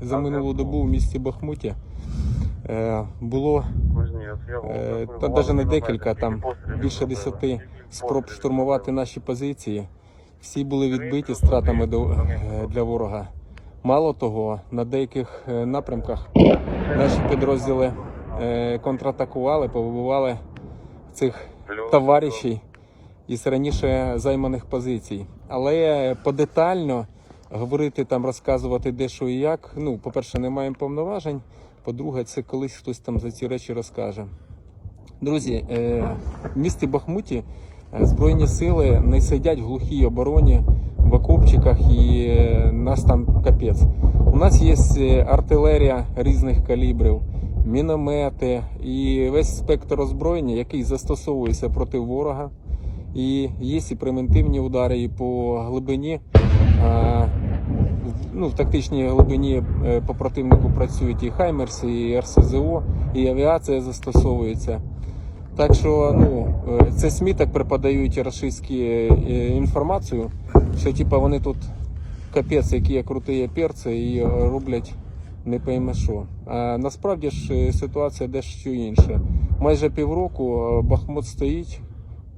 за минулу добу в місті Бахмуті е, було е, та навіть не декілька, там більше десяти спроб штурмувати наші позиції. Всі були відбиті стратами до, е, для ворога. Мало того, на деяких напрямках наші підрозділи контратакували, повибивали цих товаришів із раніше займаних позицій. Але подетально говорити там, розказувати де що і як. Ну, по-перше, не маємо повноважень. По-друге, це колись хтось там за ці речі розкаже. Друзі, е, в місті Бахмуті е, Збройні сили не сидять в глухій обороні в окопчиках і е, нас там капець. У нас є артилерія різних калібрів, міномети і весь спектр озброєння, який застосовується проти ворога. І є і превентивні удари і по глибині. В- ну, в тактичній глибині е, по противнику працюють і Хаймерс, і РСЗО, і авіація застосовується. Так що ну, е, це СМІ так преподають рашистські е, інформацію, що типа вони тут капець, які круті перці і е, роблять не пойме що. А насправді ж е, ситуація дещо інша. Майже півроку е, Бахмут стоїть,